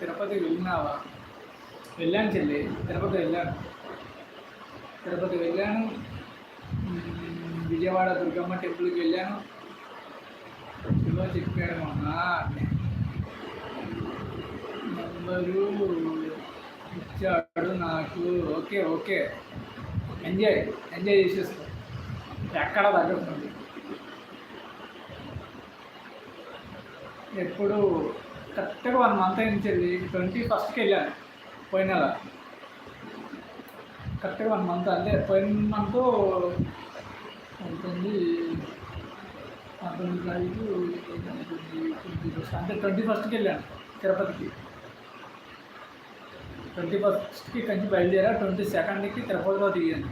తిరుపతికి వెళ్ళినావా? వెళ్ళాను చెల్లి తిరుపతి వెళ్ళాను. తిరుపతి వెళ్ళాను. విజయవాడ దుర్గమ్మ టెంపుల్కి వెళ్ళాను. శివ చెప్పాడు మొన్న నంబరు ఇచ్చాడు నాకు. Okay okay. ఎంజాయ్ ఎంజాయ్ చేసేసుకో. ఎక్కడ తగ్గకుండా ఎప్పుడు? కరెక్ట్గా వన్ మంత్ అయింది ట్వంటీ ఫస్ట్కి వెళ్ళాను పోయిన నెల. కరెక్ట్గా వన్ మంత్ అంటే పోయిన మంత్ అవుతుంది పంతొమ్మిది తారీఖు అంటే ట్వంటీ ఫస్ట్కి వెళ్ళాను తిరుపతికి. ట్వంటీ ఫస్ట్కి కంచి బయలుదేరా ట్వంటీ సెకండ్కి తిరుపతిలో దిగాను.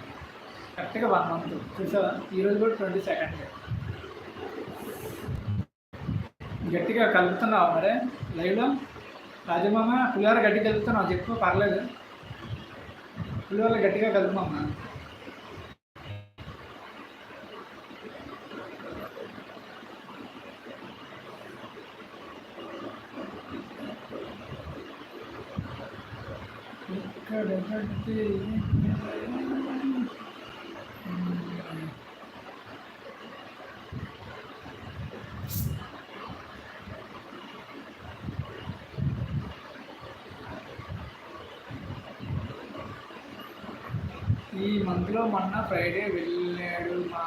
కరెక్ట్గా వన్ మంత్. చూసావా? ఈరోజు కూడా ట్వంటీ సెకండ్ గట్టిగా కలుపుతున్నావు. మరే లైవ్లో రాజమామ పులిహోర గట్టిగా కలుపుతున్నావు. చెప్పు పర్లేదు. పులిహోర గట్టిగా కలుపుమమ్మా ఇక్కడ ఈ మంత్లో మొన్న ఫ్రైడే వెళ్ళాడు మా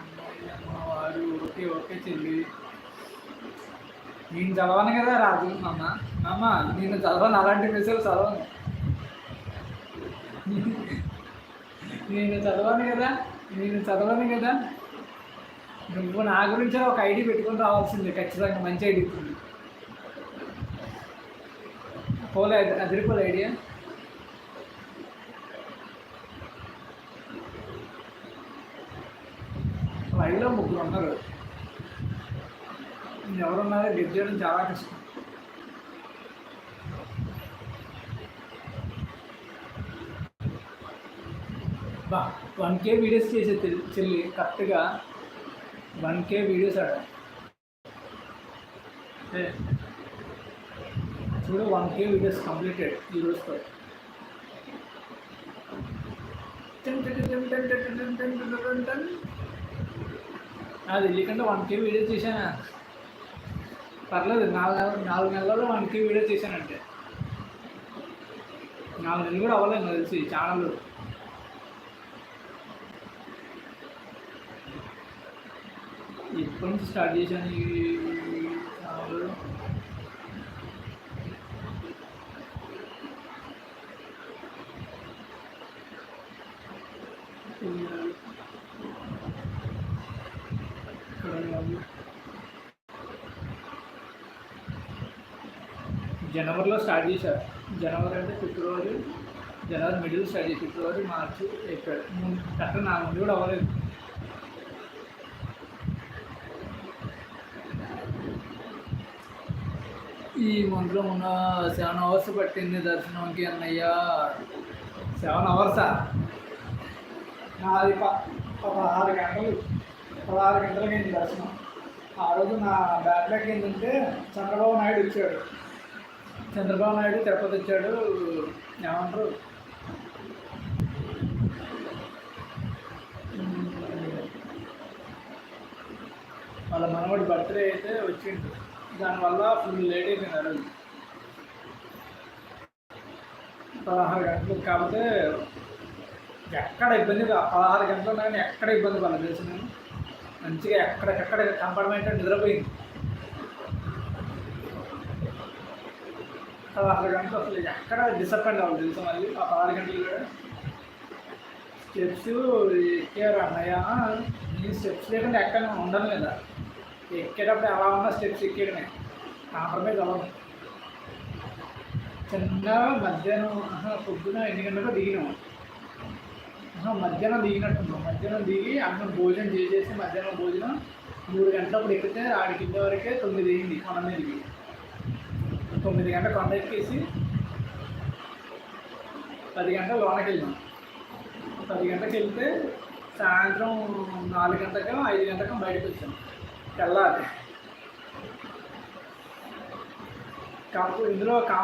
అన్నయ్య, వారు ఓకే ఓకే చెల్లి. నేను చదవను కదా రాజు అమ్మ అమ్మ నేను చదవను అలాంటి మెసేజ్ చదవను. నేను చదవను కదా నేను చదవను కదా. నువ్వు నా గురించి ఒక ఐడి పెట్టుకొని రావాల్సిందే ఖచ్చితంగా మంచి ఐడి పోలే అదిరిపోలే ఐడియా. లైవ్లో ముగ్గురు ఉన్నారు ఎవరున్నారో గెట్ చేయడం చాలా కష్టం బా వన్ కే వీడియోస్ చేసే చెల్లి కరెక్ట్గా వన్ కే వీడియోస్ ఆడ చూడు వన్ కే వీడియోస్ కంప్లీటెడ్ ఈ రోజుతో ten ten ten ten ten ten ten ten ten నాకు అది వన్ కే వీడియో చేశాను? పర్లేదు నాలుగు నెలలు నాలుగు నెలల్లో వన్ కే వీడియో చేశానంటే. నాలుగు నెలలు కూడా అవ్వలేదు నాకు తెలిసి ఛానల్లో ఎప్పటి నుంచి స్టార్ట్ చేశాను ఈ ఛానల్ కాదు. జనవరిలో స్టార్ట్ చేశారు. జనవరి అంటే ఫిబ్రవరి జనవరి మిడిల్ స్టార్ట్ చేసి ఫిబ్రవరి మార్చి ఏప్రిల్. మూడు కరెక్ట్ నాలుగు ముందు కూడా అవ్వలేదు. ఈ మంత్లో ఉన్న సెవెన్ అవర్స్ పట్టింది దర్శనంకి అన్నయ్య. సెవెన్ అవర్సా? నాది ప- పదహారు గంటలు. పదహారు గంటలకి అయింది దర్శనం. ఆ రోజు నా బ్యాక్లాగ్ ఏంటంటే చంద్రబాబు నాయుడు వచ్చాడు. చంద్రబాబు నాయుడు తిరుపతి వచ్చాడు. ఏమంటారు? వాళ్ళ మనవాడి బర్త్డే అయితే వచ్చిండు. దానివల్ల ఫుల్ లేట్ అయిపోయింది పదహారు గంటలు కాకపోతే ఎక్కడ ఇబ్బంది పదహారు గంటలు ఉన్నా కానీ ఎక్కడ ఇబ్బంది పడలేదు తెలుసు నేను? మంచిగా ఎక్కడికెక్కడ కంపార్ట్మెంట్ నిద్రపోయింది. పదహారు గంటలు అసలు ఎక్కడ డిసప్పాయింట్ అవ్వదు తెలుసు మళ్ళీ ఆ పదహారు గంటలు కూడా స్టెప్స్ ఎక్కారు అన్నయ్య. నేను స్టెప్స్ లేకుండా ఎక్కడ ఉండను లేదా ఎక్కేటప్పుడు ఎలా ఉన్నా స్టెప్స్ ఎక్కేయడమే. కాంప్రమైజ్ అవ్వదు చిన్న మధ్యాహ్నం పొద్దున ఎన్ని గంటలకు దిగినాము. మధ్యాహ్నం దిగినట్టున్నాం. మధ్యాహ్నం దిగి అన్నం భోజనం చేసేసి మధ్యాహ్నం భోజనం మూడు గంటలప్పుడు ఎక్కితే ఆడి కింద వరకే తొమ్మిది అయింది కొండ మీదకి తొమ్మిది గంటల కొండ ఎక్కేసి పది గంటల లోనకి వెళ్ళాం. పది గంటలకు వెళ్తే సాయంత్రం నాలుగు గంటలకు ఐదు గంటలకు బయటకు వచ్చాం. తెల్లారి. కాకపోతే ఇందులో కా